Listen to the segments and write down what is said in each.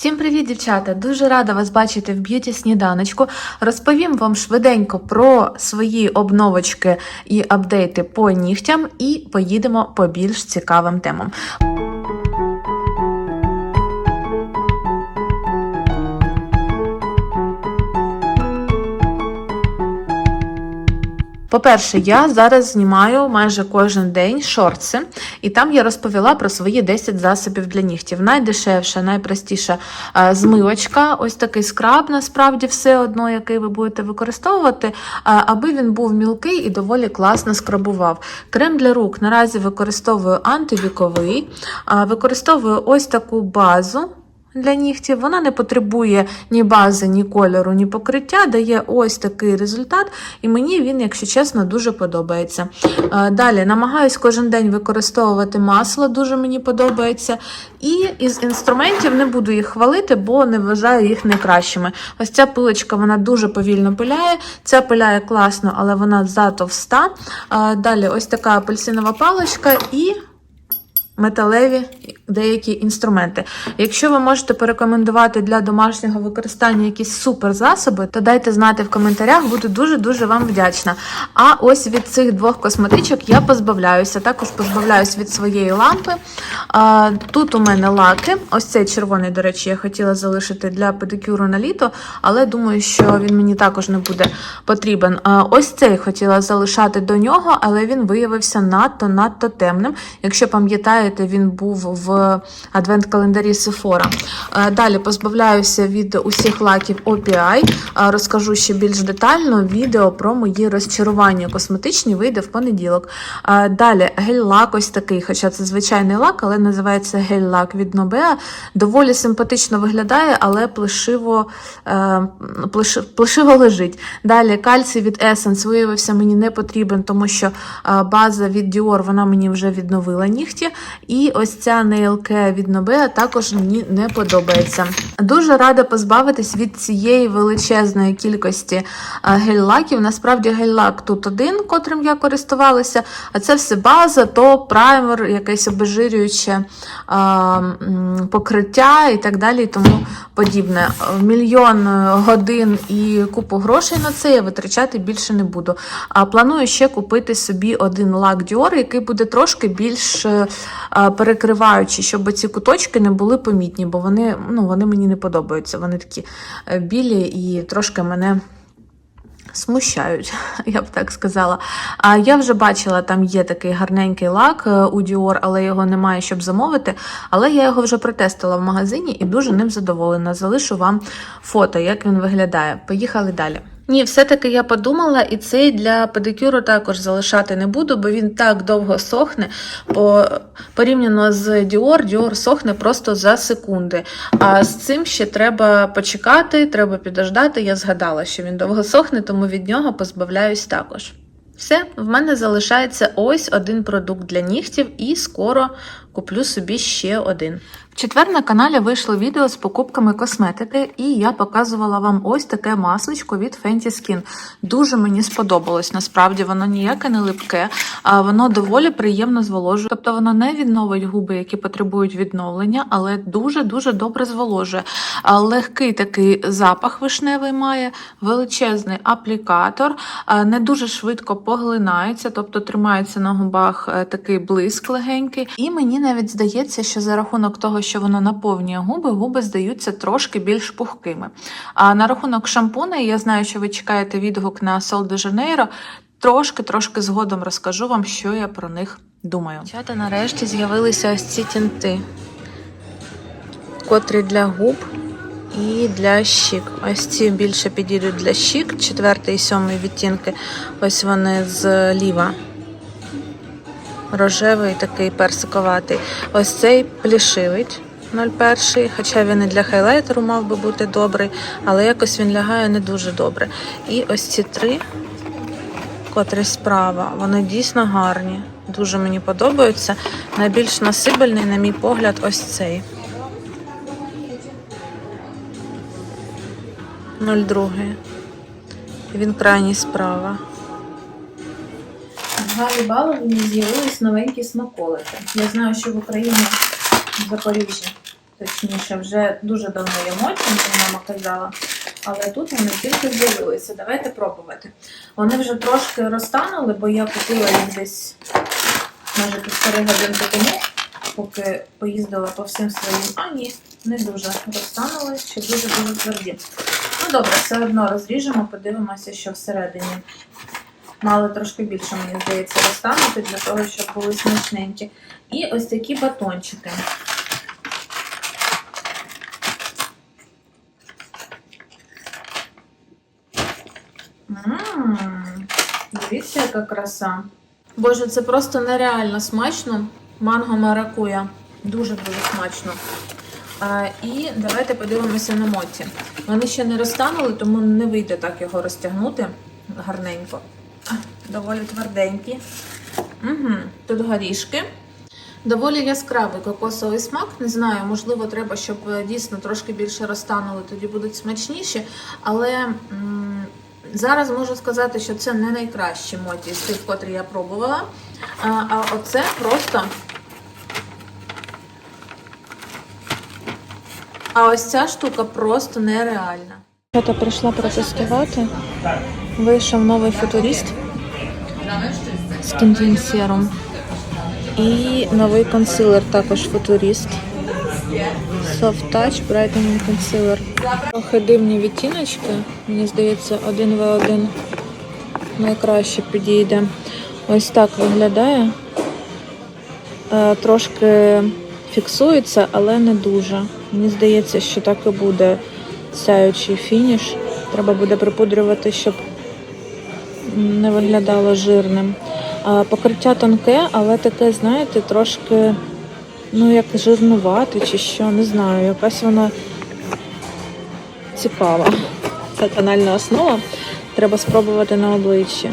Всім привіт, дівчата! Дуже рада вас бачити в б'юті сніданочку. Розповім вам швиденько про свої обновочки і апдейти по нігтям, і поїдемо по більш цікавим темам. По-перше, я зараз знімаю майже кожен день шорти, і там я розповіла про свої 10 засобів для нігтів. Найдешевша, найпростіша е, змивочка, ось такий скраб, насправді все одно, який ви будете використовувати, е, аби він був мілкий і доволі класно скрабував. Крем для рук наразі використовую антивіковий, е, використовую ось таку базу для нігтів. Вона не потребує ні бази, ні кольору, ні покриття, дає ось такий результат, і мені він, якщо чесно, дуже подобається. Е, Далі намагаюсь кожен день використовувати масло, дуже мені подобається. І із інструментів не буду їх хвалити, бо не вважаю їх найкращими. Ось ця пилочка вона дуже повільно пиляє. Ця пиляє класно, але вона затовста. Е, Далі ось така апельсинова паличка і металеві деякі інструменти. Якщо ви можете порекомендувати для домашнього використання якісь суперзасоби, то дайте знати в коментарях, буду дуже-дуже вам вдячна. А ось від цих двох косметичок я позбавляюся. Також позбавляюсь від своєї лампи. Тут у мене лаки. Ось цей червоний, до речі, я хотіла залишити для педикюру на літо, але думаю, що він мені також не буде потрібен. Ось цей хотіла залишати до нього, але він виявився надто-надто темним. Якщо пам'ятаєте, він був в адвент-календарі Sephora. Е, Далі позбавляюся від усіх лаків OPI. Е, Розкажу ще більш детально. Відео про мої розчарування косметичні вийде в понеділок. Е, Далі гель-лак ось такий, хоча це звичайний лак, але називається гель-лак від Nobea. Доволі симпатично виглядає, але плешиво, плешиво лежить. Далі кальцій від Essence виявився мені не потрібен, тому що база від Dior вона мені вже відновила нігті. І ось ця нейлке від нобе також мені не подобається. Дуже рада позбавитись від цієї величезної кількості е, гель-лаків. Насправді гель-лак тут один, котрим я користувалася, а це все база, топ, праймер, якесь обезжирююче а, покриття і так далі, і тому подібне. Мільйон годин і купу грошей на це я витрачати більше не буду. А планую ще купити собі один лак Dior, який буде трошки більш е, е, перекриваючий, щоб ці куточки не були помітні, бо вони, ну, вони мені не подобаються. Вони такі е, білі і трошки мене. Смущають, я б так сказала. А я вже бачила, там є такий гарненький лак е, у Dior, але його немає, щоб замовити. Але я його вже протестила в магазині і дуже ним задоволена. Залишу вам фото, як він виглядає. Поїхали далі. Ні, все-таки я подумала, і цей для педикюру також залишати не буду, бо він так довго сохне. По, порівняно з Dior, Dior сохне просто за секунди. А з цим ще треба почекати, треба підождати. Я згадала, що він довго сохне, тому від нього позбавляюсь також. Все, в мене залишається ось один продукт для нігтів, і скоро куплю собі ще один. Четвер на каналі вийшло відео з покупками косметики, і я показувала вам ось таке масличко від Fenty Skin. Дуже мені сподобалось. Насправді воно ніяке не липке, а воно доволі приємно зволожує. Тобто воно не відновить губи, які потребують відновлення, але дуже-дуже добре зволожує. Легкий такий запах вишневий має, величезний аплікатор, не дуже швидко поглинається, тобто тримається на губах е, такий блиск легенький. І мені навіть здається, що за рахунок того, що воно наповнює губи, губи здаються трошки більш пухкими. А на рахунок шампуна, я знаю, що ви чекаєте відгук на Sol de Janeiro, Трошки-трошки згодом розкажу вам, що я про них думаю. Дівчата, нарешті з'явилися ось ці тінти, котрі для губ і для щік. Ось ці більше підійдуть для щік, четвертий і сьомий відтінки. Ось вони зліва. Рожевий такий персиковатий. Ось цей плішивий 01, хоча він і для хайлайтеру мав би бути добрий, але якось він лягає не дуже добре. І ось ці три, котрі справа, вони дійсно гарні. Дуже мені подобаються. Найбільш насибельний, на мій погляд, ось цей. 02. Він крайній справа. Галі Баловні з'явились новенькі смаколики. Я знаю, що в Україні в Запоріжжі точніше, вже дуже давно є мочі, мама казала. Але тут вони тільки з'явилися. Давайте пробувати. Вони вже трошки розтанули, бо я купила їх десь може півтори годинки тому, поки поїздила по всім своїм. А, ні, не дуже розтанули, ще дуже-дуже тверді. Ну добре, все одно розріжемо, подивимося, що всередині. Мали трошки більше, мені здається, розтанути для того, щоб були смачненькі. І ось такі батончики. Дивіться, яка краса. Боже, це просто нереально смачно. Манго маракуя. Дуже-дуже смачно. А, і давайте подивимося на моті. Вони ще не розтанули, тому не вийде так його розтягнути гарненько. Доволі тверденькі. Угу. Тут горішки. Доволі яскравий кокосовий смак. Не знаю, можливо, треба, щоб е, дійсно трошки більше розтанули, тоді будуть смачніші. Але м, зараз можу сказати, що це не найкращі моті з тих, котрі я пробувала. А, а оце просто. А ось ця штука просто нереальна. Я прийшла протестувати. Вийшов новий футуріст з Кіндін І новий консилер також футуріст. Soft Touch Brightening Concealer. Трохи дивні відтіночки. Мені здається, 1В1 найкраще підійде. Ось так виглядає. Е, Трошки фіксується, але не дуже. Мені здається, що так і буде сяючий фініш. Треба буде припудрювати, щоб не виглядало жирним. Покриття тонке, але таке, знаєте, трошки, ну, як жирнувати чи що, не знаю, якась вона цікава. Це тональна основа. Треба спробувати на обличчі.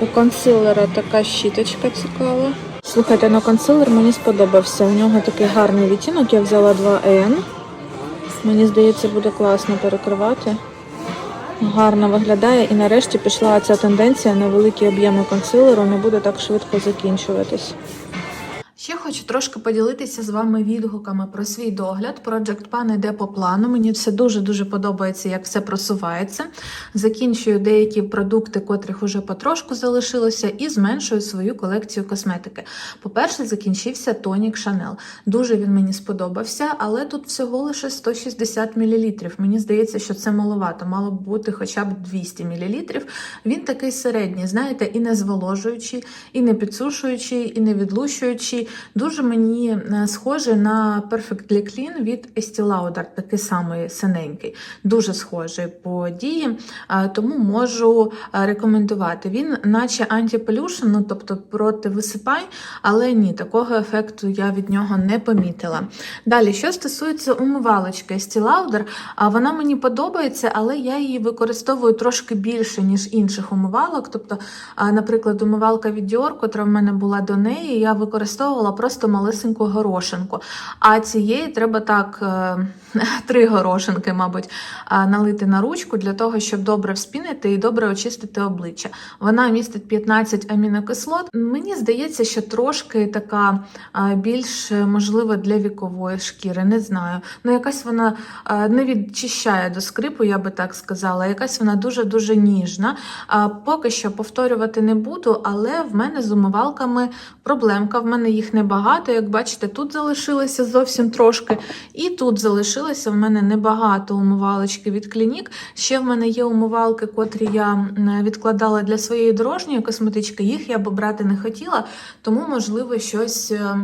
У консилера така щіточка цікава. Слухайте, на консилер мені сподобався. У нього такий гарний відтінок. Я взяла 2N. Мені здається, буде класно перекривати. Гарно виглядає і нарешті пішла ця тенденція на великі об'єми консилеру, не буде так швидко закінчуватись. Ще хочу трошки поділитися з вами відгуками про свій догляд. Project Pan йде по плану. Мені все дуже-дуже подобається, як все просувається. Закінчую деякі продукти, котрих уже потрошку залишилося, і зменшую свою колекцію косметики. По-перше, закінчився тонік Chanel. Дуже він мені сподобався, але тут всього лише 160 мл. Мені здається, що це маловато. Мало б бути хоча б 200 мл. Він такий середній, знаєте, і не зволожуючий, і не підсушуючий, і не відлущуючий. Дуже мені е, схожий на Perfectly Clean від Estee Lauder, такий самий синенький. Дуже схожий по дії, тому можу е, рекомендувати. Він, наче антиполюшн, ну тобто проти висипань, але ні, такого ефекту я від нього не помітила. Далі, що стосується умивалочки Estee Lauder, вона мені подобається, але я її використовую трошки більше, ніж інших умивалок. Тобто, наприклад, умивалка від Dior, котра в мене була до неї, я використовувала просто малесеньку горошинку. А цієї треба так е, три горошинки, мабуть, налити на ручку для того, щоб добре вспінити і добре очистити обличчя. Вона містить 15 амінокислот. Мені здається, що трошки така більш е, можливо для вікової шкіри. Не знаю. Ну, якась вона не відчищає до скрипу, я би так сказала. Якась вона дуже-дуже ніжна. Поки що повторювати не буду, але в мене з умивалками проблемка. В мене їх небагато. Як бачите, тут залишилося зовсім трошки, і тут залишилося в мене небагато умивалочки від клінік. Ще в мене є умивалки, котрі я відкладала для своєї дорожньої косметички. Їх я б брати не хотіла, тому, можливо, щось. е,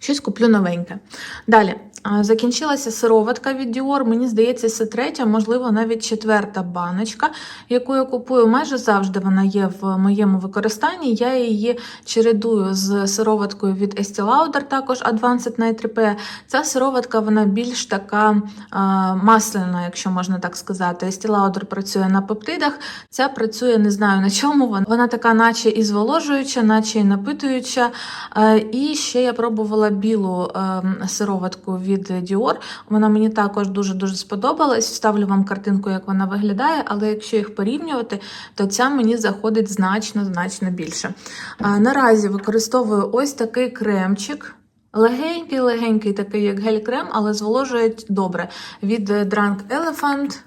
Щось куплю новеньке. Далі. Закінчилася сироватка від Dior. Мені здається, це третя, можливо, навіть четверта баночка, яку я купую. Майже завжди вона є в моєму використанні. Я її чередую з сироваткою від Estee Lauder, також Advanced Night Repair. Ця сироватка вона більш така масляна, якщо можна так сказати. Estee Lauder працює на пептидах, ця працює, не знаю на чому. Вона, вона така, наче і зволожуюча, наче і напитуюча. І ще я пробувала білу е, сироватку від Dior. Вона мені також дуже-дуже сподобалась. Вставлю вам картинку, як вона виглядає, але якщо їх порівнювати, то ця мені заходить значно-значно більше. Наразі використовую ось такий кремчик. Легенький, легенький, такий як гель-крем, але зволожує добре. Від Drunk Elephant.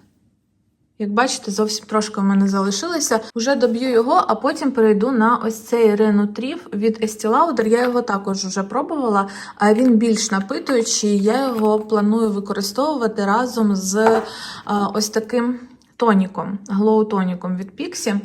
Як бачите, зовсім трошки в мене залишилося. Уже доб'ю його, а потім перейду на ось цей Ренутрів від Estee Lauder. Я його також вже пробувала, а він більш напитуючий. Я його планую використовувати разом з ось таким тоніком, глоу-тоніком від Pixie.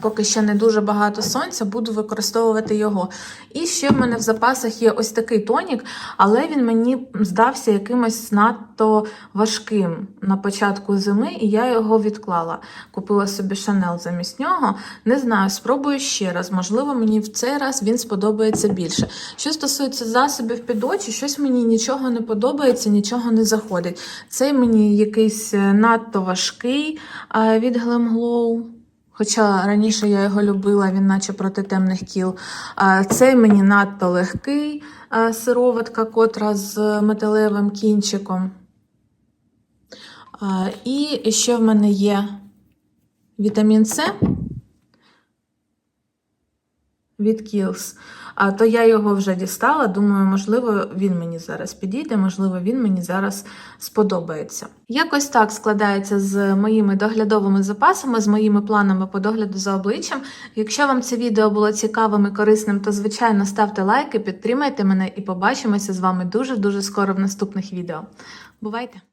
Поки ще не дуже багато сонця, буду використовувати його. І ще в мене в запасах є ось такий тонік, але він мені здався якимось надто важким на початку зими, і я його відклала. Купила собі Шанел замість нього. Не знаю, спробую ще раз. Можливо, мені в цей раз він сподобається більше. Що стосується засобів під очі, щось мені нічого не подобається, нічого не заходить. Цей мені якийсь е, надто важкий від Glam Glow. Хоча раніше я його любила, він наче проти темних кіл. Цей мені надто легкий сироватка, котра з металевим кінчиком. І ще в мене є вітамін С від Kiehl's. А то я його вже дістала. Думаю, можливо, він мені зараз підійде, можливо, він мені зараз сподобається. Якось так складається з моїми доглядовими запасами, з моїми планами по догляду за обличчям. Якщо вам це відео було цікавим і корисним, то звичайно ставте лайки, підтримайте мене і побачимося з вами дуже дуже скоро в наступних відео. Бувайте!